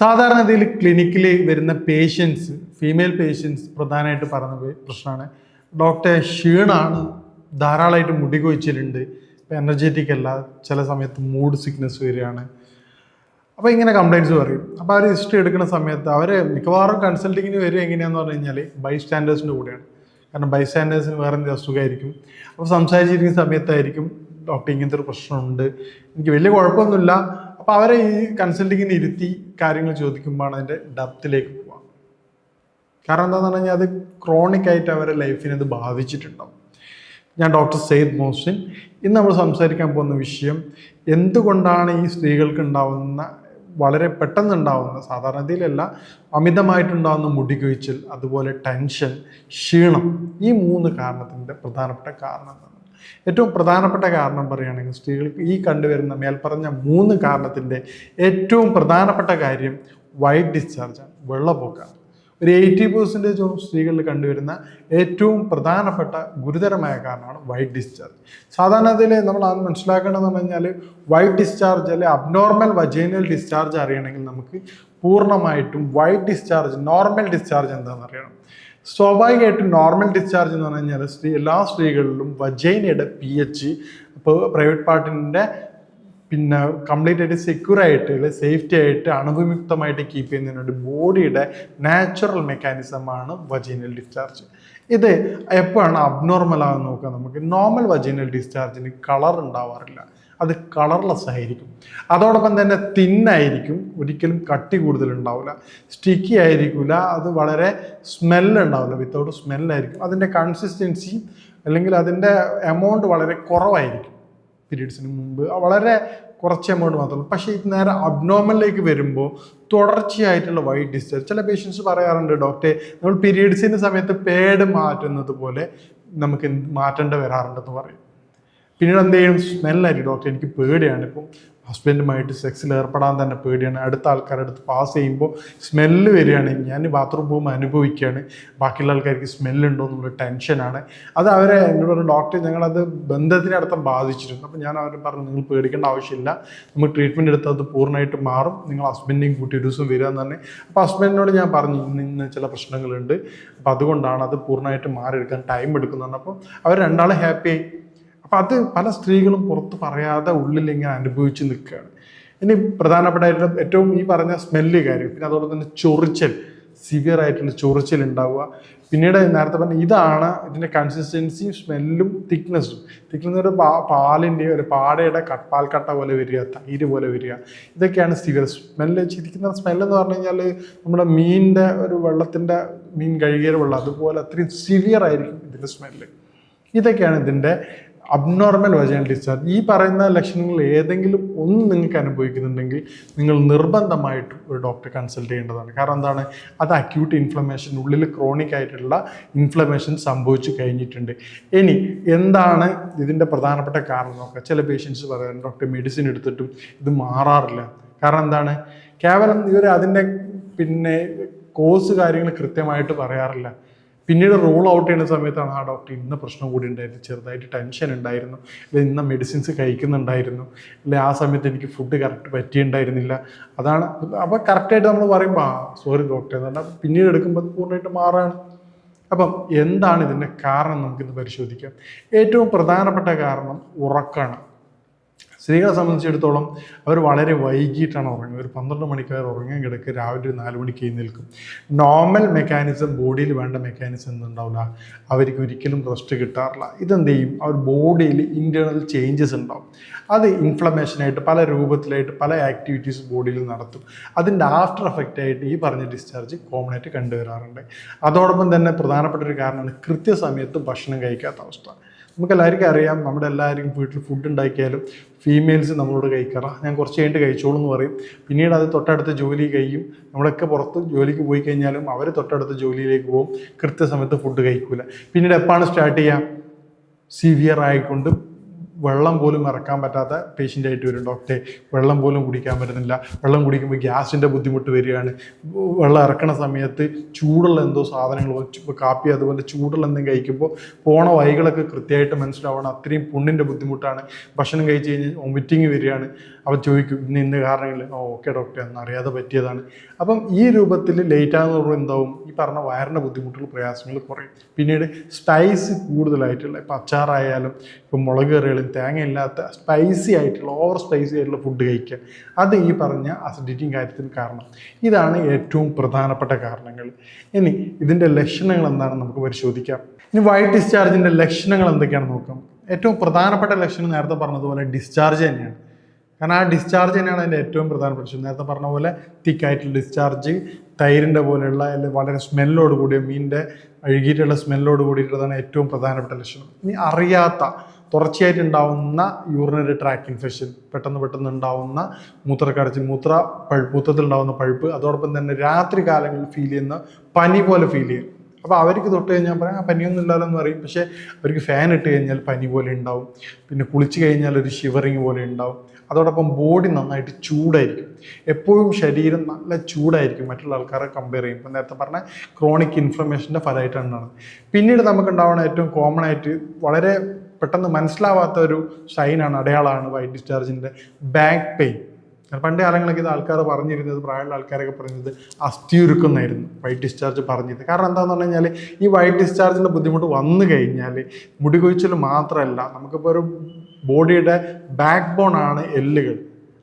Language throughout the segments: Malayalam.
സാധാരണ ഇതിൽ ക്ലിനിക്കിൽ വരുന്ന പേഷ്യൻസ് ഫീമെയിൽ പേഷ്യൻസ് പ്രധാനമായിട്ട് പറഞ്ഞ പ്രശ്നമാണ്. ഡോക്ടറെ ക്ഷീണാണ്. ധാരാളമായിട്ട് മുടി കൊഴിച്ചിലുണ്ട്. എനർജറ്റിക് അല്ല. ചില സമയത്ത് മൂഡ് സിക്നസ് വരികയാണ്. അപ്പോൾ ഇങ്ങനെ കംപ്ലയിന്റ്സ് പറയും. അപ്പോൾ അവർ ഹിസ്റ്ററി എടുക്കുന്ന സമയത്ത് അവർ മിക്കവാറും കൺസൾട്ടിങ്ങിന് വരിക എങ്ങനെയാന്ന് പറഞ്ഞു കഴിഞ്ഞാൽ ബൈ സ്റ്റാൻഡേഴ്സിന്റെ കൂടെയാണ്. കാരണം ബൈ സ്റ്റാൻഡേഴ്സിന് വേറെ എന്തെങ്കിലും അസുഖമായിരിക്കും അപ്പോൾ സംസാരിച്ചിരിക്കുന്ന സമയത്തായിരിക്കും ഡോക്ടർ ഇങ്ങനത്തെ ഒരു പ്രശ്നമുണ്ട്. എനിക്ക് വലിയ കുഴപ്പമൊന്നുമില്ല. അപ്പോൾ അവരെ ഈ കൺസൾട്ടിങ്ങിന് ഇരുത്തി കാര്യങ്ങൾ ചോദിക്കുമ്പോഴാണ് അതിന്റെ ഡപ്തിലേക്ക് പോവുക. കാരണം എന്താണെന്ന് പറഞ്ഞാൽ അത് ക്രോണിക് ആയിട്ട് അവരുടെ ലൈഫിനെ അത് ബാധിച്ചിട്ടുണ്ടാവും. ഞാൻ ഡോക്ടർ സെയ്ദ് മോഹ്സിൻ ഇന്ന് നമ്മൾ സംസാരിക്കാൻ പോകുന്ന വിഷയം എന്തുകൊണ്ടാണ് ഈ സ്ത്രീകൾക്ക് ഉണ്ടാവുന്ന വളരെ പെട്ടെന്ന് ഉണ്ടാവുന്ന സാധാരണതയിലല്ല അമിതമായിട്ടുണ്ടാകുന്ന മുടികൊഴിച്ചിൽ അതുപോലെ ടെൻഷൻ ക്ഷീണം ഈ മൂന്ന് കാരണത്തിന്റെ പ്രധാനപ്പെട്ട കാരണം ഏറ്റവും പ്രധാനപ്പെട്ട കാരണം പറയുകയാണെങ്കിൽ സ്ത്രീകൾക്ക് ഈ കണ്ടുവരുന്ന മേൽപ്പറഞ്ഞ മൂന്ന് കാരണത്തിന്റെ ഏറ്റവും പ്രധാനപ്പെട്ട കാര്യം വൈറ്റ് ഡിസ്ചാർജാണ് വെള്ളപ്പൊക്കമാണ്. ഒരു എയ്റ്റി പെർസെന്റേജോളം സ്ത്രീകളിൽ കണ്ടുവരുന്ന ഏറ്റവും പ്രധാനപ്പെട്ട ഗുരുതരമായ കാരണമാണ് വൈറ്റ് ഡിസ്ചാർജ് സാധാരണ സാധാരണത്തിൽ നമ്മൾ അത് മനസ്സിലാക്കേണ്ടതെന്ന് പറഞ്ഞു കഴിഞ്ഞാൽ വൈറ്റ് ഡിസ്ചാർജ് അല്ലെ അബ്നോർമൽ വജൈനൽ ഡിസ്ചാർജ് അറിയണമെങ്കിൽ നമുക്ക് പൂർണമായിട്ടും വൈറ്റ് ഡിസ്ചാർജ് നോർമൽ ഡിസ്ചാർജ് എന്താണെന്ന് അറിയണം. സ്വാഭാവികമായിട്ടും നോർമൽ ഡിസ്ചാർജ് എന്ന് പറഞ്ഞു കഴിഞ്ഞാൽ സ്ത്രീ എല്ലാ സ്ത്രീകളിലും വജൈനയുടെ പി എച്ച് ഇപ്പോൾ പ്രൈവറ്റ് പാർട്ടിന്റെ പിന്നെ കംപ്ലീറ്റ് ആയിട്ട് സെക്യൂർ ആയിട്ട് അല്ലെ സേഫ്റ്റി ആയിട്ട് അണുവിമുക്തമായിട്ട് കീപ്പ് ചെയ്യുന്നതിന് വേണ്ടി ബോഡിയുടെ നാച്ചുറൽ മെക്കാനിസമാണ് വജീനൽ ഡിസ്ചാർജ് ഇത് എപ്പോഴാണ് അബ്നോർമൽ ആകുന്ന നോക്കുക നമുക്ക് നോർമൽ വജീനൽ ഡിസ്ചാർജിന് കളർ ഉണ്ടാവാറില്ല. അത് കളർലെസ് ആയിരിക്കും. അതോടൊപ്പം തന്നെ തിന്നായിരിക്കും ഒരിക്കലും കട്ടി കൂടുതൽ ഉണ്ടാവില്ല. സ്റ്റിക്കി ആയിരിക്കില്ല അത് വളരെ സ്മെല്ല് ഉണ്ടാവില്ല. വിത്തൗട്ട് സ്മെല്ലായിരിക്കും അതിന്റെ കൺസിസ്റ്റൻസി അല്ലെങ്കിൽ അതിന്റെ എമൗണ്ട് വളരെ കുറവായിരിക്കും. പീരീഡ്സിന് മുമ്പ്. വളരെ കുറച്ച് എമൗണ്ട് മാത്രമേ പക്ഷേ ഇത് നേരെ അബ്നോർമലിലേക്ക് വരുമ്പോൾ തുടർച്ചയായിട്ടുള്ള വൈറ്റ് ഡിസ്ചാർജ് ചില പേഷ്യൻസ് പറയാറുണ്ട് ഡോക്ടറെ നമ്മൾ പീരീഡ്സിന്റെ സമയത്ത് പേഡ് മാറ്റുന്നത് പോലെ നമുക്ക് മാറ്റേണ്ട വരാറുണ്ടെന്ന് പറയും. പിന്നീട് എന്ത് ചെയ്യും സ്മെല്ലായിരിക്കും ഡോക്ടർ എനിക്ക് പേടിയാണ്. ഇപ്പം ഹസ്ബൻഡുമായിട്ട് സെക്സിൽ ഏർപ്പെടാൻ തന്നെ പേടിയാണ്. അടുത്ത ആൾക്കാരുടെ അടുത്ത് പാസ് ചെയ്യുമ്പോൾ സ്മെല്ല് വരികയാണ്. ഞാൻ ബാത്റൂം പോകുമ്പോൾ അനുഭവിക്കുകയാണ്. ബാക്കിയുള്ള ആൾക്കാർക്ക് സ്മെല്ലുണ്ടോ എന്നുള്ള ടെൻഷനാണ്. അത് അവരെ എന്നോട് പറഞ്ഞു ഡോക്ടർ ഞങ്ങളത് ബന്ധത്തിനടത്തം ബാധിച്ചിരുന്നു. അപ്പോൾ ഞാൻ അവരെ പറഞ്ഞു നിങ്ങൾ പേടിക്കേണ്ട ആവശ്യമില്ല. നമ്മൾ ട്രീറ്റ്മെന്റ് എടുത്താൽ അത് പൂർണമായിട്ട് മാറും. നിങ്ങൾ ഹസ്ബൻഡിനെയും കൂട്ടി ഒരു ദിവസം വരിക എന്ന് തന്നെ അപ്പോൾ ഹസ്ബൻഡിനോട് ഞാൻ പറഞ്ഞു ഇന്ന് ചില പ്രശ്നങ്ങളുണ്ട്. അപ്പോൾ അതുകൊണ്ടാണ് അത് പൂർണമായിട്ട് മാറിയെടുക്കാൻ ടൈം എടുക്കുന്നുണ്ട് അപ്പോൾ അവർ രണ്ടാളും ഹാപ്പി അപ്പം അത് പല സ്ത്രീകളും പുറത്ത് പറയാതെ ഉള്ളിൽ ഇങ്ങനെ അനുഭവിച്ച് നിൽക്കുകയാണ്. ഇനി പ്രധാനപ്പെട്ട ഏറ്റവും ഈ പറഞ്ഞ സ്മെല്ല് കാര്യം പിന്നെ അതുപോലെ തന്നെ ചൊറിച്ചൽ സിവിയർ ആയിട്ടുള്ള ചൊറിച്ചൽ ഉണ്ടാവുക. പിന്നീട് നേരത്തെ പറഞ്ഞ ഇതാണ് ഇതിന്റെ കൺസിസ്റ്റൻസിയും സ്മെല്ലും തിക്നെസ്സും തിക്നെസ് ഒരു പാ പാലിന്റെ ഒരു പാടയുടെ പാൽക്കട്ട പോലെ വരിക തൈര് പോലെ വരിക. ഇതൊക്കെയാണ് സിവിയർ സ്മെല്ല് ചിരിക്കുന്ന സ്മെല്ലെന്ന് പറഞ്ഞു കഴിഞ്ഞാൽ നമ്മുടെ മീനിന്റെ ഒരു വെള്ളത്തിന്റെ മീൻ കഴുകിയ വെള്ളം. അതുപോലെ അത്രയും സിവിയർ ആയിരിക്കും ഇതിന്റെ സ്മെല്ല് ഇതൊക്കെയാണ് ഇതിന്റെ അബ്നോർമൽ വജൈനൽ ഡിസ്ചാർജ് ഈ പറയുന്ന ലക്ഷണങ്ങൾ ഏതെങ്കിലും ഒന്ന് നിങ്ങൾക്ക് അനുഭവിക്കുന്നുണ്ടെങ്കിൽ നിങ്ങൾ നിർബന്ധമായിട്ട് ഒരു ഡോക്ടറെ കൺസൾട്ട് ചെയ്യേണ്ടതാണ്. കാരണം എന്താണ്? അത് അക്യൂട്ട് ഇൻഫ്ലമേഷൻ ഉള്ളിൽ ക്രോണിക് ആയിട്ടുള്ള ഇൻഫ്ലമേഷൻ സംഭവിച്ചു കഴിഞ്ഞിട്ടുണ്ട്. ഇനി എന്താണ് ഇതിന്റെ പ്രധാനപ്പെട്ട കാരണം നോക്കുക. ചില പേഷ്യൻസ് പറയാൻ ഡോക്ടർ മെഡിസിൻ എടുത്തിട്ടും ഇത് മാറാറില്ല. കാരണം എന്താണ്? കേവലം ഇവർ അതിന്റെ പിന്നെ കോഴ്സ് കാര്യങ്ങൾ കൃത്യമായിട്ട് പറയാറില്ല. പിന്നീട് റൂൾ ഔട്ട് ചെയ്യുന്ന സമയത്താണ് ആ ഡോക്ടർ ഇന്ന പ്രശ്നം കൂടി ഉണ്ടായിരുന്നു ചെറുതായിട്ട് ടെൻഷൻ ഉണ്ടായിരുന്നു അല്ലെങ്കിൽ ഇന്ന മെഡിസിൻസ് കഴിക്കുന്നുണ്ടായിരുന്നു അല്ലെ ആ സമയത്ത് എനിക്ക് ഫുഡ് കറക്റ്റ് പറ്റിയിട്ടുണ്ടായിരുന്നില്ല. അതാണ് അപ്പോൾ കറക്റ്റായിട്ട് നമ്മൾ പറയുമ്പോൾ ആ സോറി ഡോക്ടർ എന്ന് പറഞ്ഞാൽ പിന്നീട് എടുക്കുമ്പോൾ പൂർണമായിട്ട് മാറാണ്. അപ്പം എന്താണ് ഇതിന്റെ കാരണം നമുക്കിന്ന് പരിശോധിക്കാം. ഏറ്റവും പ്രധാനപ്പെട്ട കാരണം ഉറക്കമാണ് സ്ത്രീകളെ സംബന്ധിച്ചിടത്തോളം അവർ വളരെ വൈകിട്ടാണ് ഉറങ്ങുന്നത്. ഒരു പന്ത്രണ്ട് മണിക്കാർ ഉറങ്ങാൻ കിടക്കുക രാവിലെ ഒരു നാല് മണിക്ക് നിൽക്കും നോർമൽ മെക്കാനിസം ബോഡിയിൽ വേണ്ട മെക്കാനിസം ഒന്നും ഉണ്ടാവില്ല. അവർക്ക് ഒരിക്കലും റെസ്റ്റ് കിട്ടാറില്ല. ഇതെന്ത് ചെയ്യും? അവർ ബോഡിയിൽ ഇന്റേർണൽ ചേഞ്ചസ് ഉണ്ടാവും. അത് ഇൻഫ്ലമേഷനായിട്ട് പല രൂപത്തിലായിട്ട് പല ആക്ടിവിറ്റീസ് ബോഡിയിൽ നടത്തും. അതിന്റെ ആഫ്റ്റർ എഫക്റ്റ് ആയിട്ട് ഈ പറഞ്ഞ ഡിസ്ചാർജ് കോമൺ ആയിട്ട് കണ്ടുവരാറുണ്ട്. അതോടൊപ്പം തന്നെ പ്രധാനപ്പെട്ട ഒരു കാരണമാണ് കൃത്യസമയത്ത് ഭക്ഷണം കഴിക്കാത്ത അവസ്ഥ. നമുക്ക് എല്ലാവർക്കും അറിയാം നമ്മുടെ എല്ലാവരും വീട്ടിൽ ഫുഡ് ഉണ്ടാക്കിയാലും ഫീമെയിൽസ് നമ്മളോട് കഴിക്കറ ഞാൻ കുറച്ച് കഴിഞ്ഞിട്ട് കഴിച്ചോളൂ എന്ന് പറയും. പിന്നീട് അത് തൊട്ടടുത്ത ജോലി കഴിയും. നമ്മളൊക്കെ പുറത്ത് ജോലിക്ക് പോയി കഴിഞ്ഞാലും അവർ തൊട്ടടുത്ത ജോലിയിലേക്ക് പോകും. കൃത്യസമയത്ത് ഫുഡ് കഴിക്കൂല. പിന്നീട് എപ്പോഴാണ് സ്റ്റാർട്ട് ചെയ്യുക സിവിയർ ആയിക്കൊണ്ട് വെള്ളം പോലും ഇറക്കാൻ പറ്റാത്ത പേഷ്യന്റ് ആയിട്ട് വരും. ഡോക്ടറെ വെള്ളം പോലും കുടിക്കാൻ പറ്റുന്നില്ല. വെള്ളം കുടിക്കുമ്പോൾ ഗ്യാസിന്റെ ബുദ്ധിമുട്ട് വരികയാണ്. വെള്ളം ഇറക്കണ സമയത്ത് ചൂടുള്ള എന്തോ സാധനങ്ങൾ ഇപ്പോൾ കാപ്പി അതുപോലെ ചൂടുള്ള എന്തെങ്കിലും കഴിക്കുമ്പോൾ പോണ വൈകളൊക്കെ കൃത്യമായിട്ട് മനസ്സിലാവണം. അത്രയും പുണ്ണിന്റെ ബുദ്ധിമുട്ടാണ്. ഭക്ഷണം കഴിച്ച് കഴിഞ്ഞ് വൊമിറ്റിങ് വരികയാണ്. അവൻ ചോദിക്കും ഇന്ന് ഇന്ന് കാരണങ്ങൾ ഓ ഓക്കെ ഡോക്ടറെ അറിയാതെ പറ്റിയതാണ്. അപ്പം ഈ രൂപത്തിൽ ലേറ്റാകുന്ന പറയുമ്പോൾ എന്താവും? ഈ പറഞ്ഞ വയറിന്റെ ബുദ്ധിമുട്ടുകൾ പ്രയാസങ്ങൾ കുറയും. പിന്നീട് സ്പൈസ് കൂടുതലായിട്ടുള്ള ഇപ്പം അച്ചാറായാലും ഇപ്പം മുളക് കറികളും തേങ്ങ ഇല്ലാത്ത സ്പൈസി ആയിട്ടുള്ള ഓവർ സ്പൈസി ആയിട്ടുള്ള ഫുഡ് കഴിക്കുക. അത് ഈ പറഞ്ഞ അസിഡിറ്റിയും കാര്യത്തിന് കാരണം. ഇതാണ് ഏറ്റവും പ്രധാനപ്പെട്ട കാരണങ്ങൾ. ഇനി ഇതിന്റെ ലക്ഷണങ്ങൾ എന്താണെന്ന് നമുക്ക് പരിശോധിക്കാം. ഇനി വൈറ്റ് ഡിസ്ചാർജിന്റെ ലക്ഷണങ്ങൾ എന്തൊക്കെയാണെന്ന് നോക്കാം. ഏറ്റവും പ്രധാനപ്പെട്ട ലക്ഷണം നേരത്തെ പറഞ്ഞതുപോലെ ഡിസ്ചാർജ് തന്നെയാണ്. കാരണം ആ ഡിസ്ചാർജ് തന്നെയാണ് അതിന്റെ ഏറ്റവും പ്രധാനപ്പെട്ട വിഷയം നേരത്തെ പറഞ്ഞ പോലെ തിക്കായിട്ടുള്ള ഡിസ്ചാർജ് തൈരിന്റെ പോലെയുള്ള അല്ലെങ്കിൽ വളരെ സ്മെല്ലോട് കൂടിയ മീനിന്റെ അഴുകിയിട്ടുള്ള സ്മെല്ലോട് കൂടിയിട്ടുള്ളതാണ് ഏറ്റവും പ്രധാനപ്പെട്ട ലക്ഷണം. ഇനി അറിയാത്ത തുടർച്ചയായിട്ട് ഉണ്ടാവുന്ന യൂറിനറി ട്രാക്ക് ഇൻഫെക്ഷൻ പെട്ടെന്ന് പെട്ടെന്ന് ഉണ്ടാവുന്ന മൂത്രക്കടച്ചിൽ മൂത്ര പഴുപ്പ് മൂത്രത്തിൽ ഉണ്ടാവുന്ന പഴുപ്പ് അതോടൊപ്പം തന്നെ രാത്രി കാലങ്ങളിൽ ഫീൽ ചെയ്യുന്ന പനി പോലെ ഫീൽ ചെയ്യും അപ്പോൾ അവർക്ക് തൊട്ട് കഴിഞ്ഞാൽ പറയാം "ആ, പനിയൊന്നും ഇല്ലല്ലോ എന്ന് പറയും. പക്ഷേ അവർക്ക് ഫാൻ ഇട്ട് കഴിഞ്ഞാൽ പനി പോലെ ഉണ്ടാവും. പിന്നെ കുളിച്ച് കഴിഞ്ഞാൽ ഒരു ഷിവറിങ് പോലെ ഉണ്ടാവും. അതോടൊപ്പം ബോഡി നന്നായിട്ട് ചൂടായിരിക്കും. എപ്പോഴും ശരീരം നല്ല ചൂടായിരിക്കും. മറ്റുള്ള ആൾക്കാരെ കമ്പയർ ചെയ്യും. ഇപ്പം നേരത്തെ പറഞ്ഞ ക്രോണിക് ഇൻഫ്ലമേഷന്റെ ഫലമായിട്ടാണ് പിന്നീട് നമുക്ക് ഉണ്ടാവുന്ന ഏറ്റവും കോമൺ ആയിട്ട് വളരെ പെട്ടെന്ന് മനസ്സിലാവാത്ത ഒരു സൈനാണ് അടയാളമാണ് വൈറ്റ് ഡിസ്ചാർജിന്റെ ബാക്ക് പെയിൻ. പണ്ട് കാലങ്ങളൊക്കെ ഇത് ആൾക്കാർ പറഞ്ഞിരുന്നത് പ്രായമുള്ള ആൾക്കാരൊക്കെ പറയുന്നത് അസ്ഥിയുരുക്കുന്നായിരുന്നു വൈറ്റ് ഡിസ്ചാർജ് പറഞ്ഞത്. കാരണം എന്താണെന്ന് പറഞ്ഞു കഴിഞ്ഞാൽ ഈ വൈറ്റ് ഡിസ്ചാർജിന്റെ ബുദ്ധിമുട്ട് വന്നു കഴിഞ്ഞാൽ മുടി കൊഴിച്ചിൽ മാത്രമല്ല നമുക്കിപ്പോൾ ഒരു ബോഡിയുടെ ബാക്ക് ബോൺ ആണ് എല്ലുകൾ.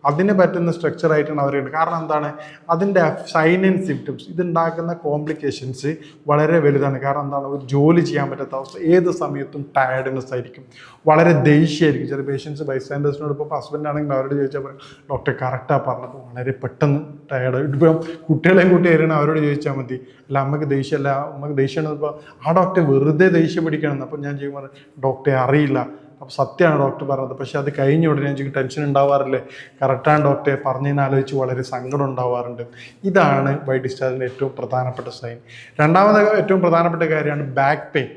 അതിന് പറ്റുന്ന സ്ട്രക്ചർ ആയിട്ടാണ് അവർ കാരണം എന്താണ്? അതിന്റെ സൈൻ ആൻഡ് സിംറ്റംസ് ഇതുണ്ടാക്കുന്ന കോംപ്ലിക്കേഷൻസ് വളരെ വലുതാണ്. കാരണം എന്താണ്? ഒരു ജോലി ചെയ്യാൻ പറ്റാത്ത അവസ്ഥ. ഏത് സമയത്തും ടയർഡ്നെസ് ആയിരിക്കും. വളരെ ദേഷ്യമായിരിക്കും. ചില പേഷ്യൻസ് ബൈസ്റ്റാൻഡേഴ്സിനോട് ഇപ്പോൾ ഹസ്ബൻഡ് ആണെങ്കിൽ അവരോട് ചോദിച്ചാൽ പറയും ഡോക്ടർ കറക്റ്റാണ് പറഞ്ഞത് വളരെ പെട്ടെന്ന് ടയർഡ് ഇപ്പം കുട്ടികളെയും കൂട്ടി വരണം അവരോട് ചോദിച്ചാൽ മതി അല്ല അമ്മയ്ക്ക് ദേഷ്യമല്ല അമ്മയ്ക്ക് ദേഷ്യമാണ് ഇപ്പോൾ ആ ഡോക്ടറെ വെറുതെ ദേഷ്യം പിടിക്കണം അപ്പം ഞാൻ ചെയ്യുമ്പോൾ ഡോക്ടറെ അറിയില്ല. അപ്പോൾ സത്യമാണ് ഡോക്ടർ പറഞ്ഞത്. പക്ഷേ അത് കഴിഞ്ഞ ഉടനെ എനിക്ക് ടെൻഷൻ ഉണ്ടാവാറില്ലേ? കറക്റ്റാണ് ഡോക്ടറെ പറഞ്ഞതിന് ആലോചിച്ച് വളരെ സങ്കടം ഉണ്ടാവാറുണ്ട്. ഇതാണ് വൈ ഡിസ്ചാർജിന്റെ ഏറ്റവും പ്രധാനപ്പെട്ട സൈൻ. രണ്ടാമത് ഏറ്റവും പ്രധാനപ്പെട്ട കാര്യമാണ് ബാക്ക് പെയിൻ.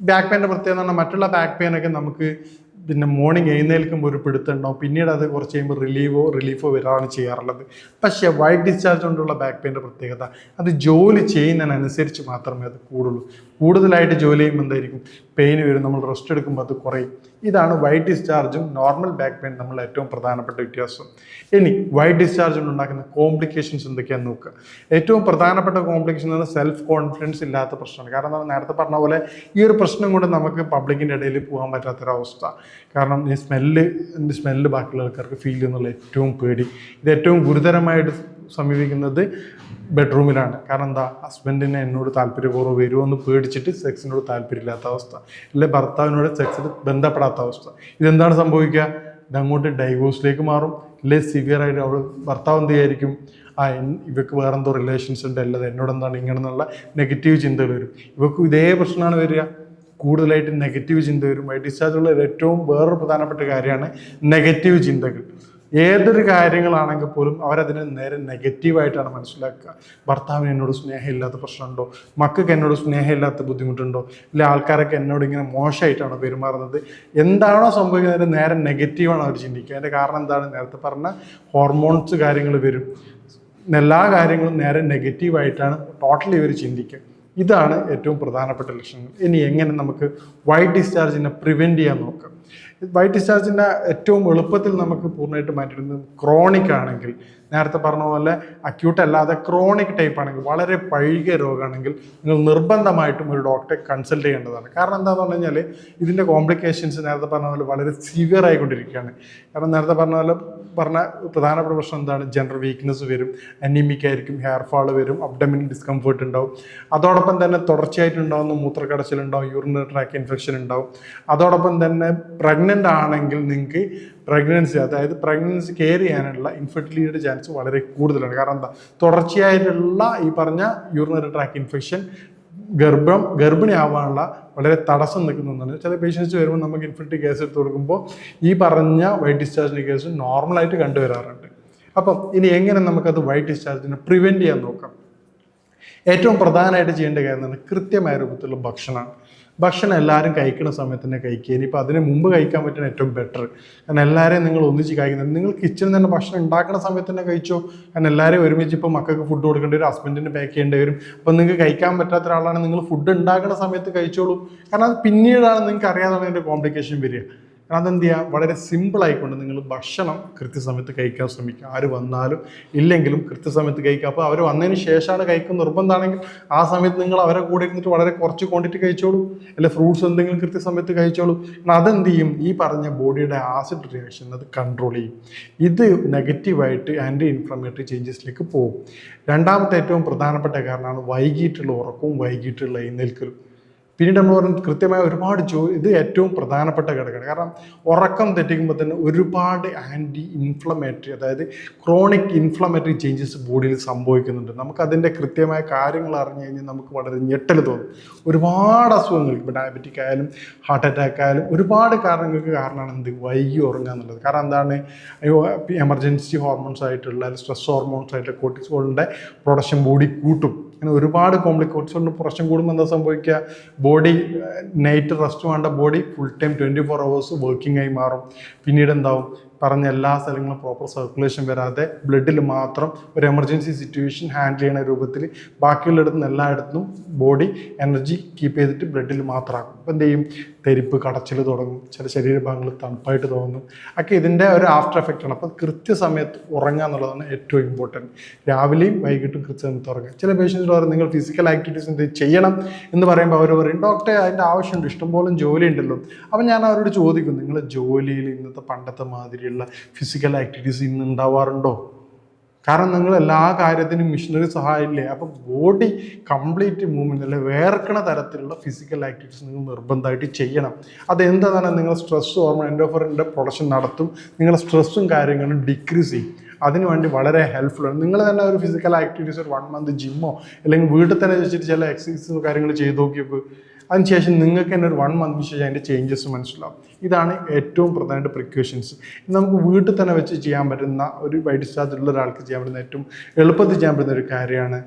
ബാക്ക് പെയിന്റെ പ്രത്യേകത എന്ന് പറഞ്ഞാൽ മറ്റുള്ള ബാക്ക് പെയിനൊക്കെ നമുക്ക് പിന്നെ മോർണിംഗ് എഴുന്നേൽക്കുമ്പോൾ ഒരു പിടുത്തുണ്ടാവും പിന്നീട് അത് കുറച്ച് കഴിയുമ്പോൾ റിലീവോ റിലീഫോ വരാണ് ചെയ്യാറുള്ളത്. പക്ഷേ വൈറ്റ് ഡിസ്ചാർജ് കൊണ്ടുള്ള ബാക്ക് പെയിന്റെ പ്രത്യേകത അത് ജോലി ചെയ്യുന്നതിനനുസരിച്ച് മാത്രമേ അത് കൂടുള്ളൂ. കൂടുതലായിട്ട് ജോലി ചെയ്യുമ്പോൾ എന്തായിരിക്കും? പെയിൻ വരും നമ്മൾ റെസ്റ്റ് എടുക്കുമ്പോൾ അത് കുറയും. ഇതാണ് വൈറ്റ് ഡിസ്ചാർജും നോർമൽ ബാക്ക് പെയിൻ നമ്മൾ ഏറ്റവും പ്രധാനപ്പെട്ട വ്യത്യാസം. ഇനി വൈറ്റ് ഡിസ്ചാർജ് ഉണ്ടാക്കുന്ന കോംപ്ലിക്കേഷൻസ് എന്തൊക്കെയാണെന്ന് നോക്കുക. ഏറ്റവും പ്രധാനപ്പെട്ട കോംപ്ലിക്കേഷൻ എന്ന് സെൽഫ് കോൺഫിഡൻസ് ഇല്ലാത്ത പ്രശ്നമാണ്. കാരണം നമ്മൾ നേരത്തെ പറഞ്ഞ പോലെ ഈ ഒരു പ്രശ്നം കൊണ്ട് നമുക്ക് പബ്ലിക്കിന്റെ ഇടയിൽ പോകാൻ പറ്റാത്തൊരവസ്ഥ കാരണം ഈ സ്മെല്ല് സ്മെല്ല് ബാക്കിയുള്ള ആൾക്കാർക്ക് ഫീൽ ചെയ്യുന്നുള്ള ഏറ്റവും പേടി. ഇത് ഏറ്റവും ഗുരുതരമായിട്ട് സമീപിക്കുന്നത് ബെഡ്റൂമിലാണ്. കാരണം എന്താ ഹസ്ബൻഡിന് എന്നോട് താല്പര്യപൂർവം വരുമോ എന്ന് പേടിച്ചിട്ട് സെക്സിനോട് താല്പര്യമില്ലാത്ത അവസ്ഥ. അല്ലെ ഭർത്താവിനോട് സെക്സിൽ ബന്ധപ്പെടാത്ത അവസ്ഥ. ഇതെന്താണ് സംഭവിക്കുക? ഇതങ്ങോട്ട് ഡൈവോഴ്സിലേക്ക് മാറും. ഇല്ലേ സിവിയർ ആയിട്ട് അവൾ ഭർത്താവ് എന്ത് ചെയ്യായിരിക്കും? ആ ഇവക്ക് വേറെന്തോ റിലേഷൻസ് ഉണ്ട് അല്ലത് എന്നോട് എന്താണ് ഇങ്ങനെ എന്നുള്ള നെഗറ്റീവ് ചിന്തകൾ വരും. ഇവക്കും ഇതേ പ്രശ്നമാണ് വരിക. കൂടുതലായിട്ട് നെഗറ്റീവ് ചിന്ത വരും. ഡിസ്ചാർജ് ഉള്ള ഏറ്റവും വേറൊരു പ്രധാനപ്പെട്ട കാര്യമാണ് നെഗറ്റീവ് ചിന്തകൾ. ഏതൊരു കാര്യങ്ങളാണെങ്കിൽ പോലും അവരതിനെ നേരെ നെഗറ്റീവായിട്ടാണ് മനസ്സിലാക്കുക. ഭർത്താവിന് എന്നോട് സ്നേഹമില്ലാത്ത പ്രശ്നമുണ്ടോ? മക്കൾക്ക് എന്നോട് സ്നേഹമില്ലാത്ത ബുദ്ധിമുട്ടുണ്ടോ? ഇല്ല ആൾക്കാരൊക്കെ എന്നോട് ഇങ്ങനെ മോശമായിട്ടാണോ പെരുമാറുന്നത്. എന്താണോ സംഭവിക്കുന്നത് നേരെ നെഗറ്റീവാണ് അവർ ചിന്തിക്കുക. അതിന്റെ കാരണം എന്താണ്? നേരത്തെ പറഞ്ഞ ഹോർമോൺസ് കാര്യങ്ങൾ വരും. എല്ലാ കാര്യങ്ങളും നേരെ നെഗറ്റീവായിട്ടാണ് ടോട്ടലി ഇവർ ചിന്തിക്കുക. ഇതാണ് ഏറ്റവും പ്രധാനപ്പെട്ട ലക്ഷണങ്ങൾ. ഇനി എങ്ങനെ നമുക്ക് വൈറ്റ് ഡിസ്ചാർജിനെ പ്രിവെന്റ് ചെയ്യാൻ നോക്കാം. വൈറ്റ് ഡിസ്ചാർജിന്റെ ഏറ്റവും എളുപ്പത്തിൽ നമുക്ക് പൂർണമായിട്ട് മാറ്റിയിടുന്നത് ക്രോണിക് ആണെങ്കിൽ. നേരത്തെ പറഞ്ഞ പോലെ അക്യൂട്ട് അല്ലാതെ ക്രോണിക് ടൈപ്പ് ആണെങ്കിൽ വളരെ പഴകിയ രോഗമാണെങ്കിൽ നിങ്ങൾ നിർബന്ധമായിട്ടും ഒരു ഡോക്ടറെ കൺസൾട്ട് ചെയ്യേണ്ടതാണ്. കാരണം എന്താണെന്ന് പറഞ്ഞു കഴിഞ്ഞാൽ ഇതിന്റെ കോംപ്ലിക്കേഷൻസ് നേരത്തെ പറഞ്ഞ പോലെ വളരെ സിവിയർ ആയിക്കൊണ്ടിരിക്കുകയാണ്. കാരണം നേരത്തെ പറഞ്ഞ പോലെ പറഞ്ഞ പ്രധാനപ്പെട്ട പ്രശ്നം എന്താണ്? ജനറൽ വീക്ക്നെസ് വരും അനീമിക് ആയിരിക്കും ഹെയർ ഫാൾ വരും അബ്ഡമിൻ ഡിസ്കംഫേർട്ട് ഉണ്ടാവും. അതോടൊപ്പം തന്നെ തുടർച്ചയായിട്ടുണ്ടാവുന്ന മൂത്രക്കടച്ചിലുണ്ടാവും യൂറിനറി ട്രാക്ക് ഇൻഫെക്ഷൻ ഉണ്ടാവും. അതോടൊപ്പം തന്നെ പ്രഗ്നന്റ് ആണെങ്കിൽ നിങ്ങൾക്ക് പ്രഗ്നൻസി അതായത് പ്രഗ്നൻസി കെയർ ചെയ്യാനുള്ള ഇൻഫെർട്ടിലിറ്റിയുടെ ചാൻസ് വളരെ കൂടുതലാണ്. കാരണം എന്താ? തുടർച്ചയായിട്ടുള്ള ഈ പറഞ്ഞ യൂറിനറി ട്രാക്ക് ഇൻഫെക്ഷൻ ഗർഭം ഗർഭിണിയാവാനുള്ള വളരെ തടസ്സം നിൽക്കുന്നതാണ് ചില പേഷ്യൻസ് വരുമ്പോൾ നമുക്ക് ഇൻഫിനിറ്റി കേസ് എടുത്ത് കൊടുക്കുമ്പോൾ ഈ പറഞ്ഞ വൈറ്റ് ഡിസ്ചാർജിന്റെ കേസ് നോർമലായിട്ട് കണ്ടുവരാറുണ്ട്. അപ്പം ഇനി എങ്ങനെ നമുക്കത് വൈറ്റ് ഡിസ്ചാർജിനെ പ്രിവെന്റ് ചെയ്യാൻ നോക്കാം? ഏറ്റവും പ്രധാനമായിട്ട് ചെയ്യേണ്ട കാര്യം കൃത്യമായ രൂപത്തിലുള്ള ഭക്ഷണമാണ്. ഭക്ഷണം എല്ലാവരും കഴിക്കുന്ന സമയത്ത് തന്നെ കഴിക്കുക. ഇനിയിപ്പോൾ അതിന് മുമ്പ് കഴിക്കാൻ പറ്റുന്ന ഏറ്റവും ബെറ്റർ കാരണം എല്ലാവരെയും നിങ്ങൾ ഒന്നിച്ച് കഴിക്കുന്നത് നിങ്ങൾ കിച്ചണിൽ തന്നെ ഭക്ഷണം ഉണ്ടാക്കുന്ന സമയത്ത് തന്നെ കഴിച്ചോ. കാരണം എല്ലാവരും ഒരുമിച്ച് ഇപ്പോൾ മക്കൾക്ക് ഫുഡ് കൊടുക്കേണ്ടി വരും ഹസ്ബൻഡിന് പാക്ക് ചെയ്യേണ്ടി വരും. അപ്പോൾ നിങ്ങൾക്ക് കഴിക്കാൻ പറ്റാത്ത ഒരാളാണ് നിങ്ങൾ ഫുഡ് ഉണ്ടാക്കുന്ന സമയത്ത് കഴിച്ചോളൂ. കാരണം അത് പിന്നീടാണ് നിങ്ങൾക്ക് അറിയാതെ അതിന്റെ കോംപ്ലിക്കേഷൻ വരിക. കാരണം അതെന്ത് ചെയ്യുക വളരെ സിമ്പിൾ ആയിക്കൊണ്ട് നിങ്ങൾ ഭക്ഷണം കൃത്യസമയത്ത് കഴിക്കാൻ ശ്രമിക്കുക. ആര് വന്നാലും ഇല്ലെങ്കിലും കൃത്യസമയത്ത് കഴിക്കുക. അപ്പോൾ അവർ വന്നതിന് ശേഷമാണ് കഴിക്കുന്ന നിർബന്ധമാണെങ്കിൽ ആ സമയത്ത് നിങ്ങൾ അവരെ കൂടെ ഇരുന്നിട്ട് വളരെ കുറച്ച് ക്വാണ്ടിറ്റി കഴിച്ചോളൂ. അല്ലെ ഫ്രൂട്ട്സ് എന്തെങ്കിലും കൃത്യസമയത്ത് കഴിച്ചോളൂ. കാരണം അതെന്ത് ചെയ്യും? ഈ പറഞ്ഞ ബോഡിയുടെ ആസിഡ് റിയാക്ഷൻ അത് കൺട്രോൾ ചെയ്യും. ഇത് നെഗറ്റീവായിട്ട് ആന്റി ഇൻഫ്ലമേറ്ററി ചേഞ്ചസിലേക്ക് പോകും. രണ്ടാമത്തെ ഏറ്റവും പ്രധാനപ്പെട്ട കാരണമാണ് വൈകിട്ടുള്ള ഉറക്കവും വൈകിട്ടുള്ള എഴുന്നേൽക്കലും. പിന്നീട് നമ്മൾ പറഞ്ഞു കൃത്യമായ ഒരുപാട് ജോ ഇത് ഏറ്റവും പ്രധാനപ്പെട്ട ഘടകമാണ്. കാരണം ഉറക്കം തെറ്റിക്കുമ്പോൾ തന്നെ ഒരുപാട് ആന്റി ഇൻഫ്ലമേറ്ററി അതായത് ക്രോണിക് ഇൻഫ്ലമേറ്ററി ചേഞ്ചസ് ബോഡിയിൽ സംഭവിക്കുന്നുണ്ട്. നമുക്ക് അതിന്റെ കൃത്യമായ കാര്യങ്ങൾ അറിഞ്ഞു കഴിഞ്ഞാൽ നമുക്ക് വളരെ ഞെട്ടൽ തോന്നും. ഒരുപാട് അസുഖങ്ങൾ ഇപ്പോൾ ഡയബറ്റിക് ആയാലും ഹാർട്ട് അറ്റാക്ക് ആയാലും ഒരുപാട് കാരണങ്ങൾക്ക് കാരണമാണ് എന്ത്? വൈകി ഉറങ്ങുക എന്നുള്ളത്. കാരണം എന്താണ്? എമർജൻസി ഹോർമോൺസ് ആയിട്ടുള്ള സ്ട്രെസ് ഹോർമോൺസ് ആയിട്ടുള്ള കോർട്ടിസോളിന്റെ പ്രൊഡക്ഷൻ ബോഡി കൂട്ടും. അങ്ങനെ ഒരുപാട് കോംപ്ലിക്കേറ്റ്സ് പ്രശ്നം കൂടുമ്പോൾ എന്താ സംഭവിക്കുക ബോഡി നൈറ്റ് റെസ്റ്റ് വേണ്ട body full time twenty four hours working ആയി മാറും. പിന്നീട് എന്താവും? പറഞ്ഞ എല്ലാ സ്ഥലങ്ങളും പ്രോപ്പർ സർക്കുലേഷൻ വരാതെ ബ്ലഡിൽ മാത്രം ഒരു എമർജൻസി സിറ്റുവേഷൻ ഹാൻഡിൽ ചെയ്യുന്ന രൂപത്തിൽ ബാക്കിയുള്ളിടത്തും എല്ലായിടത്തും ബോഡി എനർജി കീപ്പ് ചെയ്തിട്ട് ബ്ലഡിൽ മാത്രമാക്കും. അപ്പോൾ എന്ത് ചെയ്യും? തെരിപ്പ് കടച്ചിൽ തുടങ്ങും. ചില ശരീരഭാഗങ്ങൾ തണുപ്പായിട്ട് തോന്നും. ഒക്കെ ഇതിന്റെ ഒരു ആഫ്റ്റർ എഫക്റ്റ് ആണ്. അപ്പോൾ കൃത്യസമയത്ത് ഉറങ്ങുക എന്നുള്ളതാണ് ഏറ്റവും ഇമ്പോർട്ടന്റ് രാവിലെയും വൈകിട്ടും കൃത്യസമയത്ത് ഉറങ്ങുക. ചില പേഷ്യൻസ് പറയും നിങ്ങൾ ഫിസിക്കൽ ആക്ടിവിറ്റീസ് എന്ത് ചെയ്യണം എന്ന് പറയുമ്പോൾ അവർ പറയും ഡോക്ടറെ അതിന്റെ ആവശ്യമുണ്ട്. ഇഷ്ടംപോലെ ജോലി ഉണ്ടല്ലോ. അപ്പം ഞാൻ അവരോട് ചോദിക്കും നിങ്ങൾ ജോലിയിൽ ഇന്നത്തെ പണ്ടത്തെ മാതിരിയുള്ള ഫിസിക്കൽ ആക്ടിവിറ്റീസ് ഇന്ന് ഉണ്ടാവാറുണ്ടോ? കാരണം നിങ്ങൾ എല്ലാ കാര്യത്തിനും മിഷനറി സഹായമില്ലേ? അപ്പം ബോഡി കംപ്ലീറ്റ് മൂവ്മെന്റ് അല്ലെ വേർക്കണ തരത്തിലുള്ള ഫിസിക്കൽ ആക്ടിവിറ്റീസ് നിങ്ങൾ നിർബന്ധമായിട്ട് ചെയ്യണം. അതെന്താണ് നിങ്ങൾ സ്ട്രെസ് ഹോർമോൺ എൻഡോഫറിന്റെ പ്രൊഡക്ഷൻ നടത്തും. നിങ്ങളുടെ സ്ട്രെസ്സും കാര്യങ്ങളും ഡിക്രീസ് ചെയ്യും. അതിനുവേണ്ടി വളരെ ഹെൽപ്ഫുൾ ആണ്. നിങ്ങൾ തന്നെ ഒരു ഫിസിക്കൽ ആക്ടിവിറ്റീസ് ഒരു വൺ മന്ത് ജിമ്മോ അല്ലെങ്കിൽ വീട്ടിൽ തന്നെ വെച്ചിട്ട് ചില എക്സസൈസും കാര്യങ്ങൾ ചെയ്ത് നോക്കിയപ്പോൾ അതിനുശേഷം നിങ്ങൾക്ക് തന്നെ ഒരു വൺ മന്ത് ശേഷം അതിന്റെ ചേഞ്ചസ് മനസ്സിലാവും. ഇതാണ് ഏറ്റവും പ്രധാനമായിട്ട് പ്രിക്കോഷൻസ് നമുക്ക് വീട്ടിൽ തന്നെ വെച്ച് ചെയ്യാൻ പറ്റുന്ന ഒരു സ്റ്റാർച്ച് ഉള്ള ഒരാൾക്ക് ചെയ്യാൻ പറ്റുന്ന ഏറ്റവും എളുപ്പത്തിൽ ചെയ്യാൻ പറ്റുന്ന ഒരു കാര്യമാണ്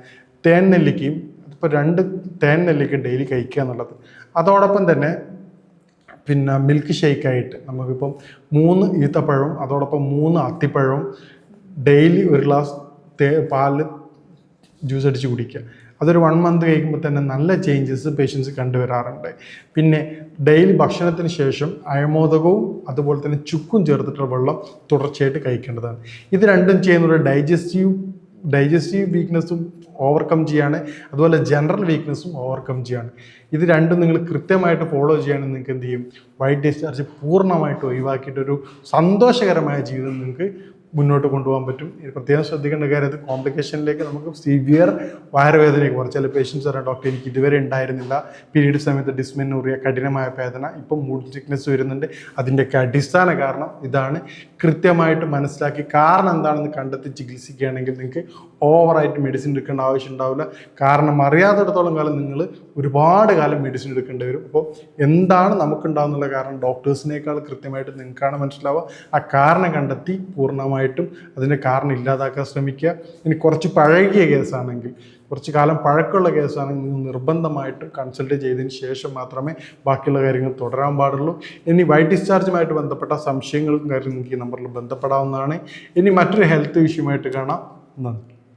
തേൻ നെല്ലിക്കയും ഇപ്പോൾ രണ്ട് തേൻ നെല്ലിക്കയും ഡെയിലി കഴിക്കുക എന്നുള്ളത്. അതോടൊപ്പം തന്നെ പിന്നെ മിൽക്ക് ഷേക്കായിട്ട് നമുക്കിപ്പം മൂന്ന് ഈത്തപ്പഴവും അതോടൊപ്പം മൂന്ന് അത്തിപ്പഴവും ഡെയിലി ഒരു ഗ്ലാസ് തേ പാലിൽ ജ്യൂസ് അടിച്ച് കുടിക്കുക. അതൊരു വൺ മന്ത് കഴിക്കുമ്പോൾ തന്നെ നല്ല ചേഞ്ചസ് പേഷ്യൻസ് കണ്ടുവരാറുണ്ട്. പിന്നെ ഡെയിലി ഭക്ഷണത്തിന് ശേഷം അയമോദകവും അതുപോലെ തന്നെ ചുക്കും ചേർത്തിട്ടുള്ള വെള്ളം തുടർച്ചയായിട്ട് കഴിക്കേണ്ടതാണ്. ഇത് രണ്ടും ചെയ്യുന്നത് ഡൈജസ്റ്റീവ് ഡൈജസ്റ്റീവ് വീക്ക്നെസ്സും ഓവർകം ചെയ്യാണ്. അതുപോലെ ജനറൽ വീക്ക്നെസ്സും ഓവർകം ചെയ്യാണ്. ഇത് രണ്ടും നിങ്ങൾ കൃത്യമായിട്ട് ഫോളോ ചെയ്യുകയാണെങ്കിൽ നിങ്ങൾക്ക് എന്ത് ചെയ്യും? വൈറ്റ് ഡിസ്ചാർജ് പൂർണമായിട്ട് ഒഴിവാക്കിയിട്ടൊരു സന്തോഷകരമായ ജീവിതം നിങ്ങൾക്ക് മുന്നോട്ട് കൊണ്ടുപോകാൻ പറ്റും. പ്രത്യേകം ശ്രദ്ധിക്കേണ്ട കാര്യം അത് കോംപ്ലിക്കേഷനിലേക്ക് നമുക്ക് സിവിയർ വയറുവേദനയൊക്കെ വരും ചില പേഷ്യൻസ് പറയാം ഡോക്ടർ എനിക്ക് ഇതുവരെ ഉണ്ടായിരുന്നില്ല. പീരീഡ് സമയത്ത് ഡിസ്മെനൂറിയ കഠിനമായ വേദന ഇപ്പം മൂഡ് സിക്നെസ് വരുന്നുണ്ട്. അതിന്റെയൊക്കെ അടിസ്ഥാന കാരണം ഇതാണ്. കൃത്യമായിട്ട് മനസ്സിലാക്കി കാരണം എന്താണെന്ന് കണ്ടെത്തി ചികിത്സിക്കുകയാണെങ്കിൽ നിങ്ങൾക്ക് ഓവറായിട്ട് മെഡിസിൻ എടുക്കേണ്ട ആവശ്യം ഉണ്ടാവില്ല. കാരണം അറിയാത്തിടത്തോളം കാലം നിങ്ങൾ ഒരുപാട് കാലം മെഡിസിൻ എടുക്കേണ്ടി വരും. അപ്പോൾ എന്താണ് നമുക്കുണ്ടാകുന്നുള്ള കാരണം ഡോക്ടേഴ്സിനേക്കാൾ കൃത്യമായിട്ട് നിങ്ങൾക്കാണ് മനസ്സിലാവുക. ആ കാരണം കണ്ടെത്തി പൂർണമായിട്ടും അതിന്റെ കാരണം ഇല്ലാതാക്കാൻ ശ്രമിക്കുക. ഇനി കുറച്ച് പഴകിയ കേസാണെങ്കിൽ കുറച്ച് കാലം പഴക്കമുള്ള കേസാണെങ്കിൽ നിങ്ങൾ നിർബന്ധമായിട്ട് കൺസൾട്ട് ചെയ്തതിന് ശേഷം മാത്രമേ ബാക്കിയുള്ള കാര്യങ്ങൾ തുടരാൻ പാടുള്ളൂ. ഇനി വൈറ്റ് ഡിസ്ചാർജുമായിട്ട് ബന്ധപ്പെട്ട സംശയങ്ങളും കാര്യങ്ങളും ഈ നമ്പറിൽ ബന്ധപ്പെടാവുന്നതാണ്. ഇനി മറ്റൊരു ഹെൽത്ത് ഇഷ്യൂമായിട്ട് കാണാം. നന്ദി.